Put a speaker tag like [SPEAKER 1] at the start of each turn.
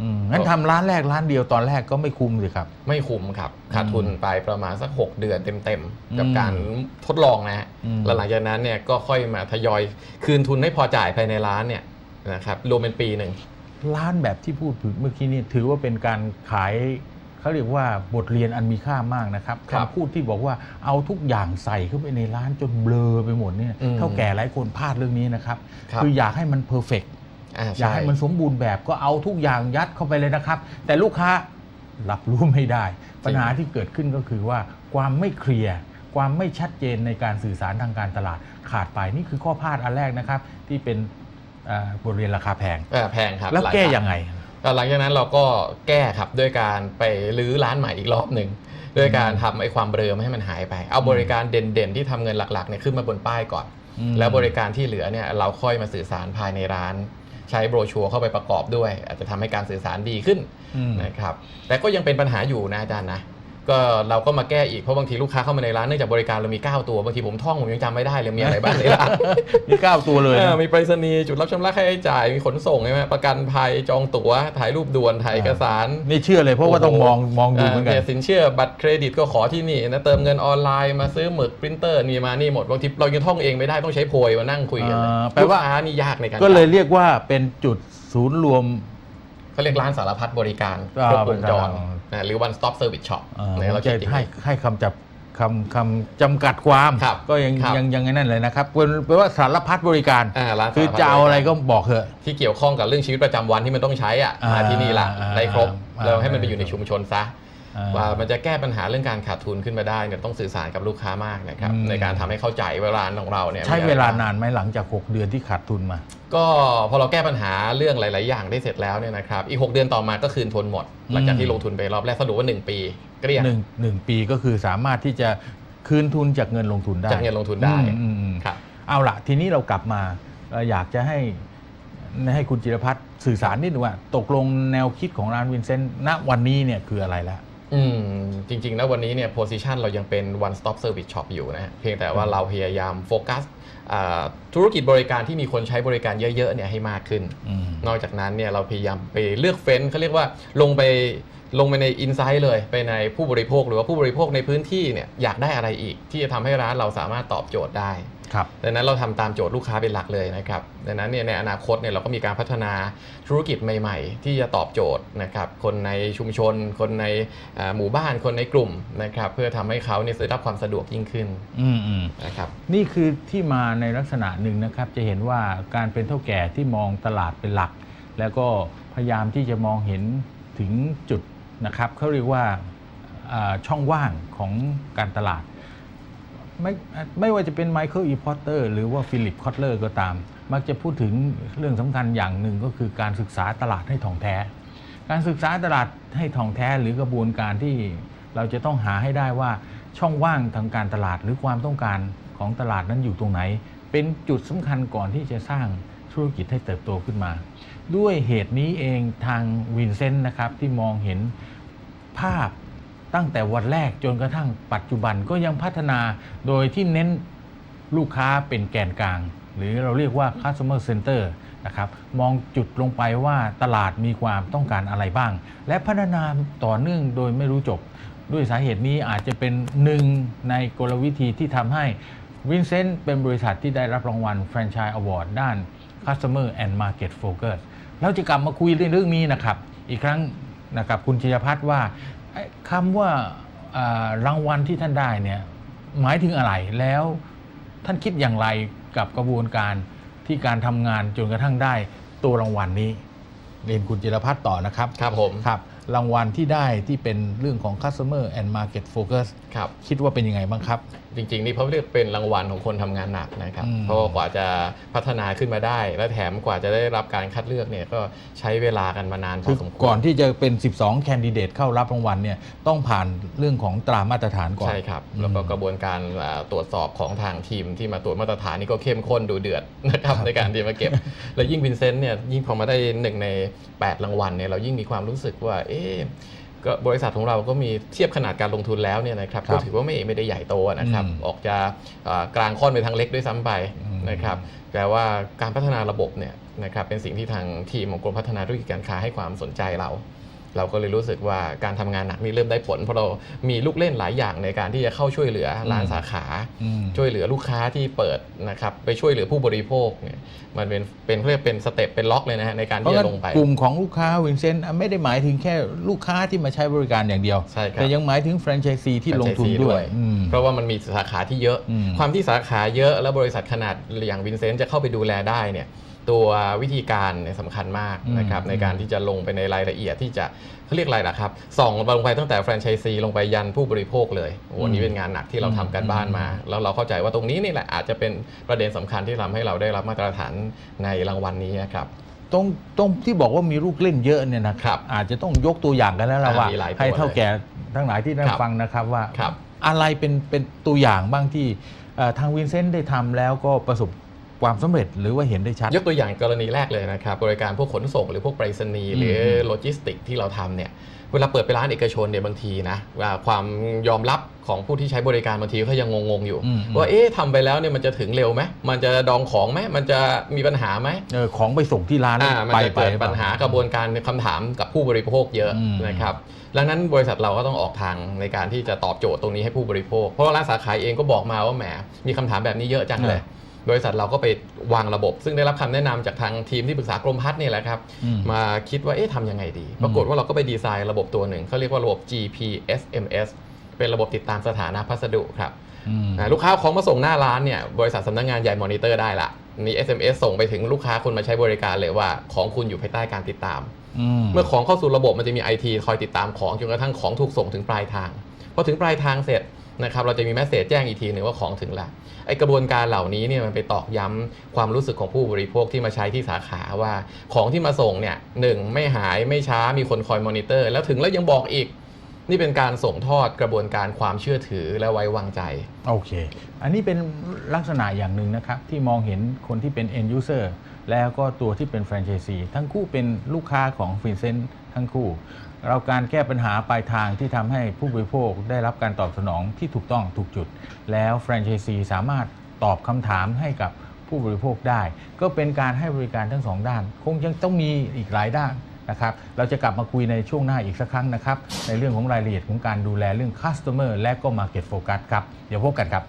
[SPEAKER 1] อืมงั้นทำร้านแรกร้านเดียวตอนแรกก็ไม่คุ้มสิครับ
[SPEAKER 2] ไม่คุ้มครับขาดทุนไปประมาณสัก 6 เดือนเต็มๆ กับ
[SPEAKER 1] อืม
[SPEAKER 2] การทดลองนะฮะ
[SPEAKER 1] อืม
[SPEAKER 2] แล้วหลังจากนั้นเนี่ยก็ค่อยมาทยอยคืนทุนให้พอจ่ายภายในร้านเนี่ยนะครับรวมเป็นปีหนึ่ง
[SPEAKER 1] ร้านแบบที่พูดถึงเมื่อกี้นี่ถือว่าเป็นการขายเขาเรียกว่าบทเรียนอันมีค่ามากนะครับ
[SPEAKER 2] ครับ
[SPEAKER 1] คำพูดที่บอกว่าเอาทุกอย่างใส่เข้าไปในร้านจนเบลอไปหมดเนี่ย
[SPEAKER 2] อืม
[SPEAKER 1] เท่าแก่หลายคนพลาดเรื่องนี้นะครับ
[SPEAKER 2] ครับ
[SPEAKER 1] ออยากให้มันเพอร์เฟก
[SPEAKER 2] อ่า
[SPEAKER 1] อยาก
[SPEAKER 2] ใช่
[SPEAKER 1] ให้มันสมบูรณ์แบบก็เอาทุกอย่างยัดเข้าไปเลยนะครับ แต่ลูกค้ารับรู้ไม่ได้ ปัญหาที่เกิดขึ้นก็คือว่าความไม่เคลียร์ความไม่ชัดเจนในการสื่อสารทางการตลาดขาดไปนี่คือข้อพลาดอันแรกนะครับ ที่เป็นเอ่อบทเรียนราคาแพง
[SPEAKER 2] เอ่อแพงครับ
[SPEAKER 1] แล้ว
[SPEAKER 2] หา
[SPEAKER 1] แก้
[SPEAKER 2] ครั้
[SPEAKER 1] ยังไง
[SPEAKER 2] แล้วหลังจากนั้นเราก็แก้ครับด้วยการไปรื้อร้านใหม่อีกรอบหนึ่งด้วยการทำไอ้ความเบลอไม่ให้มันหายไป เอาบริการเด่นๆ ที่ทำเงินหลักๆเนี่ยขึ้นมาบนป้ายก่อน
[SPEAKER 1] อืม
[SPEAKER 2] แล้วบริการที่เหลือเนี่ยเราค่อยมาสื่อสารภายในร้าน ใช้โบรชัวร์เข้าไปประกอบด้วย อาจจะทำให้การสื่อสารดีขึ้น
[SPEAKER 1] อืม
[SPEAKER 2] นะครับแต่ก็ยังเป็นปัญหาอยู่นะอาจารย์นะ ก็เราก็มาแก้อีกเพราะบางทีลูกค้าเข้ามาในร้านเนื่องจากบริการเรามี 9 ตัวบางทีผมท่องผมยังจำไม่ได้เลยมีอะไรบ้างในร้าน
[SPEAKER 1] นี่เก้าตัวเลย
[SPEAKER 2] เอ
[SPEAKER 1] นะ
[SPEAKER 2] อมีไปรษณีย์จุดรับชำระค่าใช้จ่ายมีขนส่งใช่ไหมประกันภัยจองตั๋วถ่ายรูปด่วนถ่ายเอกสาร
[SPEAKER 1] นี่เชื่อเลยเพราะว่าต้องมองมองดูเหมือนกัน
[SPEAKER 2] ยสินเชื่อบัตรเครดิตก็ขอที่นี่นะเติมเงินออนไลน์มาซื้อหมึกปรินเตอร์นี่มานี่หมดบางทีเรายังท่องเองไม่ได้ต้องใช้โพยมานั่งคุยกันเลย
[SPEAKER 1] อ่าแปลว่า
[SPEAKER 2] ลูกค้านี่ยากในการ
[SPEAKER 1] ก็เลยเรียกว่าเป็นจุดศูนย์รวม
[SPEAKER 2] เขาเรียกร้านสารพัดบริการ
[SPEAKER 1] อ่า
[SPEAKER 2] ครบวงจร
[SPEAKER 1] เป็ นการ
[SPEAKER 2] นะหรือ one stop service shop
[SPEAKER 1] เอ่อ
[SPEAKER 2] เนี่ย
[SPEAKER 1] ผม
[SPEAKER 2] เรา
[SPEAKER 1] จะ
[SPEAKER 2] คิดอย่าง
[SPEAKER 1] ให้
[SPEAKER 2] นี้
[SPEAKER 1] ให้คำจับคำคำจำกัดความ
[SPEAKER 2] ครับ
[SPEAKER 1] ก็ยัง
[SPEAKER 2] ครับ
[SPEAKER 1] ยังยังไงนั่นเลยนะครับเป็นแปลว่าสารพัดบริการ
[SPEAKER 2] อ่าร้านสารพัด
[SPEAKER 1] คือจะเอาอะไรก็บอกเถอะ
[SPEAKER 2] ที่เกี่ยวข้องกับเรื่องชีวิตประจำวันที่มันต้องใช้อะ
[SPEAKER 1] อ่าม
[SPEAKER 2] มาที่นี่ละ
[SPEAKER 1] อ่า
[SPEAKER 2] ได้ครบ
[SPEAKER 1] อ่า
[SPEAKER 2] เราให้มันไปอยู่ในชุมชนซะ
[SPEAKER 1] อ่า
[SPEAKER 2] ว่ามันจะแก้ปัญหาเรื่องการขาดทุนขึ้นมาได้เนี่ยต้องสื่อสารกับลูกค้ามากนะครับ
[SPEAKER 1] อืม
[SPEAKER 2] ในการทำให้เข้าใจว่าร้านของเราเนี่ย
[SPEAKER 1] ใช้
[SPEAKER 2] มีอะไร
[SPEAKER 1] เวลา
[SPEAKER 2] บ้ง
[SPEAKER 1] นานไหมหลังจาก 6 เดือนที่ขาดทุนมา
[SPEAKER 2] ก็พอเราแก้ปัญหาเรื่องหลาย ๆ อย่างได้เสร็จแล้วเนี่ยนะครับอีก 6 เดือนต่อมาก็คืนทุนหมด หลังจากที่ลงทุนไปรอบแรกสรุปว่า 1 ปีเกลี้ยง
[SPEAKER 1] หนึ่งหนึ่งปีก็คือสามารถที่จะคืนทุนจากเงินลงทุนได้
[SPEAKER 2] จากเงินลงทุนได้
[SPEAKER 1] อืมอืมอืม
[SPEAKER 2] ครับ
[SPEAKER 1] เอาละทีนี้เรากลับมาเราอยากจะให้ให้คุณจิรพัฒน์สื่อสารนิดนึงว่า ตกลงแนวคิดของร้านวินเซนต์ณวันนี้เนี่ยคืออะไรแล้ว
[SPEAKER 2] อืมจริงๆแล้ววันนี้เนี่ยโพ i ิชันเรายังเป็น one stop service shop อยู่นะฮะเพียงแต่ว่าเราพยายามโฟกัสอ่า ธุรกิจบริการที่มีคนใช้บริการเยอะๆเนี่ยให้มากขึ้น
[SPEAKER 1] อืม
[SPEAKER 2] นอกจากนั้นเนี่ยเราพยายามไปเลือกเฟ้นเขาเรียกว่าลงไปลงไปในอินไซต์เลยไปในผู้บริโภคหรือว่าผู้บริโภคในพื้นที่เนี่ยอยากได้อะไรอีก ที่จะทำให้ร้านเราสามารถตอบโจทย์ได้
[SPEAKER 1] ครับ
[SPEAKER 2] ดังนั้นเราทำตามโจทย์ลูกค้าเป็นหลักเลยนะครับดังนั้นเนี่ยในอนาคตเนี่ยเราก็มีการพัฒนาธุรกิจใหม่ ๆ ที่จะตอบโจทย์นะครับคนในชุมชน คนในอ่าหมู่บ้านคนในกลุ่มนะครับเพื่อทำให้เขาเนี่ยได้รับความสะดวกยิ่งขึ้น
[SPEAKER 1] อืมอืม
[SPEAKER 2] นะครับ
[SPEAKER 1] นี่คือที่มาในลักษณะหนึ่งนะครับ จะเห็นว่าการเป็นเท่าแก่ที่มองตลาดเป็นหลัก แล้วก็พยายามที่จะมองเห็นถึงจุดนะครับเขาเรียกว่าช่องว่างของการตลาด ไม่ไม่ว่าจะเป็นไมเคิลอีพอตเตอร์หรือว่าฟิลิปคอตเลอร์ก็ตาม มักจะพูดถึงเรื่องสำคัญอย่างหนึ่งก็คือการศึกษาตลาดให้ถ่องแท้ การศึกษาตลาดให้ถ่องแท้หรือกระบวนการที่เราจะต้องหาให้ได้ว่าช่องว่างทางการตลาดหรือความต้องการ ของตลาดนั้นอยู่ตรงไหน เป็นจุดสำคัญก่อนที่จะสร้างธุรกิจให้เติบโตขึ้นมา ด้วยเหตุนี้เองทางวินเซนต์นะครับที่มองเห็นภาพตั้งแต่วันแรกจนกระทั่งปัจจุบันก็ยังพัฒนาโดยที่เน้นลูกค้าเป็นแกนกลาง หรือเราเรียกว่า customer center นะครับมองจุดลงไปว่าตลาดมีความต้องการอะไรบ้าง และพัฒนาต่อเนื่องโดยไม่รู้จบ ด้วยสาเหตุนี้อาจจะเป็นหนึ่งในกลวิธีที่ทำให้ วินเซนต์เป็นบริษัทที่ได้รับรางวัล Franchise Award ด้าน Customer and Market Focus เราจะกลับมาคุยเรื่องนี้นะครับ อีกครั้งนะครับคุณชัยพัฒน์ว่าไอ้คำว่าอ่ารางวัลที่ท่านได้เนี่ยหมายถึงอะไรแล้วท่านคิดอย่างไรกับกระบวนการที่การทำงานจนกระทั่งได้ตัวรางวัลนี้เรียนคุณจิรพัฒน์ต่อนะครับ
[SPEAKER 2] ครับผม
[SPEAKER 1] ครับ รางวัลที่ได้ที่เป็นเรื่องของ customer and market focus
[SPEAKER 2] ครับ
[SPEAKER 1] คิดว่าเป็นยังไงบ้างครับ
[SPEAKER 2] จริง ๆ นี่เขาเรียกเป็นรางวัลของคนทำงานหนักนะครับ
[SPEAKER 1] อืม
[SPEAKER 2] เพราะว่ากว่าจะพัฒนาขึ้นมาได้ และแถมกว่าจะได้รับการคัดเลือกเนี่ยก็ใช้เวลากันมานานพ
[SPEAKER 1] คืออ
[SPEAKER 2] สมควร
[SPEAKER 1] ก่อนที่จะเป็น 12 แคนดิเดตเข้ารับรางวัลเนี่ยต้องผ่านเรื่องของตรามาตรฐานก่อน
[SPEAKER 2] ใช่ครับแล้วก็กระบวนการอ่าตรวจสอบของทางทีมที่มาตรวจมาตรฐานนี่ก็เข้มข้นดูเดือดนะครับในการที่มาเก็บ แล้วยิ่งวินเซนต์เนี่ยยิ่งพอมาได้หนึ่งใน 8 รางวัลเนี่ยเรายิ่งมีความรู้สึกว่าเอ๊ะก็บริษัทของเราก็มีเทียบขนาดการลงทุนแล้วเนี่ยนะครับ
[SPEAKER 1] ครับ
[SPEAKER 2] ก็ถือว่าไม่ไม่ได้ใหญ่โตนะครับ
[SPEAKER 1] อืม
[SPEAKER 2] ออกจะอ่ากลางค่อนไปทางเล็กด้วยซ้ำไป
[SPEAKER 1] อืม
[SPEAKER 2] นะครับแต่ว่าการพัฒนาระบบเนี่ยนะครับเป็นสิ่งที่ทางทีมของกรมพัฒนาธุรกิจการค้าให้ความสนใจเรา เราก็เลยรู้สึกว่าการทำงานหนักนี่เริ่มได้ผล เพราะเรามีลูกเล่นหลายอย่างในการที่จะเข้าช่วยเหลือร้านสาขา
[SPEAKER 1] อืม
[SPEAKER 2] ช่วยเหลือลูกค้าที่เปิดนะครับไปช่วยเหลือผู้บริโภคเนี่ยมันเป็นเป็นเรียกเป็นสเต็ปเป็นล็อกเลยนะฮะในการ
[SPEAKER 1] เพราะ
[SPEAKER 2] ที่
[SPEAKER 1] งั้
[SPEAKER 2] จะ
[SPEAKER 1] น
[SPEAKER 2] ลงไป
[SPEAKER 1] กลุ่มของลูกค้าวินเซนต์ไม่ได้หมายถึงแค่ลูกค้าที่มาใช้บริการอย่างเดียว
[SPEAKER 2] ใช่ครับ
[SPEAKER 1] แต่ยังหมายถึงแฟรนไชส์ซีที่ลงทุน
[SPEAKER 2] franchisee
[SPEAKER 1] ด้วยอืม
[SPEAKER 2] เพราะว่ามันมีสาขาที่เยอะ
[SPEAKER 1] อืม
[SPEAKER 2] ความที่สาขาเยอะแล้วบริษัทขนาดอย่างวินเซนต์จะเข้าไปดูแลได้เนี่ย ตัววิธีการเนี่ยสำคัญมากนะครับ
[SPEAKER 1] อืม
[SPEAKER 2] ในการที่จะลงไปในรายละเอียดที่จะเขาเรียกอะไรล่ะครับส่องลงไปตั้งแต่แฟรนไชส์ซีลงไปยันผู้บริโภคเลยโอ้โห
[SPEAKER 1] อืม
[SPEAKER 2] นี่เป็นงานหนักที่เราทำกันบ้านมา แล้วเราเข้าใจว่าตรงนี้นี่แหละอาจจะเป็นประเด็นสำคัญที่ทำให้เราได้รับมาตรฐานในรางวัลนี้นะครับ
[SPEAKER 1] ตรงตรงที่บอกว่ามีลูกเล่นเยอะเนี่ยนะครับอาจจะต้องยกตัวอย่างกันแล้วล่ะ
[SPEAKER 2] อ่า
[SPEAKER 1] ว่า
[SPEAKER 2] มีหลายตัว
[SPEAKER 1] ให้เท่าแก่ทั้งหลายที่ได้
[SPEAKER 2] ครับ
[SPEAKER 1] ฟังนะครับว่า
[SPEAKER 2] ครับ
[SPEAKER 1] อะไรเป็นเป็นตัวอย่างบ้างที่เอ่อทางวินเซนต์ได้ทำแล้วก็ประสบ ความสำเร็จหรือว่าเห็นได้ชัด
[SPEAKER 2] ยกตัวอย่างกรณีแรกเลยนะครับ บริการพวกขนส่งหรือพวกไปรษณีย์หรือ
[SPEAKER 1] ม
[SPEAKER 2] โลจิสติกที่เราทำเนี่ยเวลาเปิดเป็นร้านเอกชนเนี่ยบางทีนะว่าความยอมรับของผู้ที่ใช้บริการบางทีเขายังงงๆอยู่
[SPEAKER 1] อืม
[SPEAKER 2] ว่าเอ๊ะทำไปแล้วเนี่ยมันจะถึงเร็วไหมมันจะดองของไหมมันจะมีปัญหาไหม
[SPEAKER 1] เออของไปส่งที่ร้าน
[SPEAKER 2] อ่ามัน
[SPEAKER 1] ไป
[SPEAKER 2] จะ
[SPEAKER 1] ไป
[SPEAKER 2] เกิดปัญหากระบวนการคำถามกับผู้บริโภคเยอะ
[SPEAKER 1] อืม
[SPEAKER 2] นะครับดังนั้นบริษัทเราก็ต้องออกทางในการที่จะตอบโจทย์ตรงนี้ให้ผู้บริโภค เพราะว่าร้านสาขาเองก็บอกมาว่าแหมมีคำถามแบบนี้เยอะจังเลย บริษัทเราก็ไปวางระบบ ซึ่งได้รับคำแนะนำจากทางทีมที่ปรึกษากรมพัฒน์นี่แหละครับ
[SPEAKER 1] อืม
[SPEAKER 2] มาคิดว่าเอ๊ะทำยังไงดี ปรากฏว่าเราก็ไปดีไซน์ระบบตัวหนึ่งเขาเรียกว่าระบบ GPSMS เป็นระบบติดตามสถานะพัสดุครับ
[SPEAKER 1] อืม
[SPEAKER 2] อ่าลูกค้าเอาของมาส่งหน้าร้านเนี่ยบริษัทสำนักงานใหญ่มอนิเตอร์ได้ละมี SMS ส่งไปถึงลูกค้าคนมาใช้บริการเลยว่าของคุณอยู่ภายใต้การติดตาม
[SPEAKER 1] ม
[SPEAKER 2] เมื่อของเข้าสู่ระบบมันจะมี IT คอยติดตามของจนกระทั่งของถูกส่งถึงปลายทางพอถึงปลายทางเสร็จ นะครับเราจะมีแมสเซจแจ้งอีกทีหนึ่งว่าของถึงแล้วไอกระบวนการเหล่านี้เนี่ยมันไปตอกย้ำความรู้สึกของผู้บริโภคที่มาใช้ที่สาขาว่า ของที่มาส่งเนี่ยหนึ่งไม่หายไม่ช้ามีคนคอยมอนิเตอร์ แล้วถึงแล้วยังบอกอีก นี่เป็นการส่งทอดกระบวนการความเชื่อถือและไว้วางใจ
[SPEAKER 1] โอเค อันนี้เป็นลักษณะอย่างหนึ่งนะครับที่มองเห็นคนที่เป็น end user แล้วก็ตัวที่เป็น franchisee ทั้งคู่เป็นลูกค้าของฟินเซน ทั้งคู่ เราการแก้ปัญหาปลายทางที่ทำให้ผู้บริโภคได้รับการตอบสนองที่ถูกต้องถูกจุด แล้ว franchisee สามารถตอบคำถามให้กับผู้บริโภคได้ ก็เป็นการให้บริการทั้งสองด้าน คงยังต้องมีอีกหลายด้านนะครับเราจะกลับมาคุยในช่วงหน้าอีกสักครั้งนะครับ ในเรื่องของรายละเอียดของการดูแลเรื่อง customer และก็ market focus ครับ เดี๋ยวพบกันครับ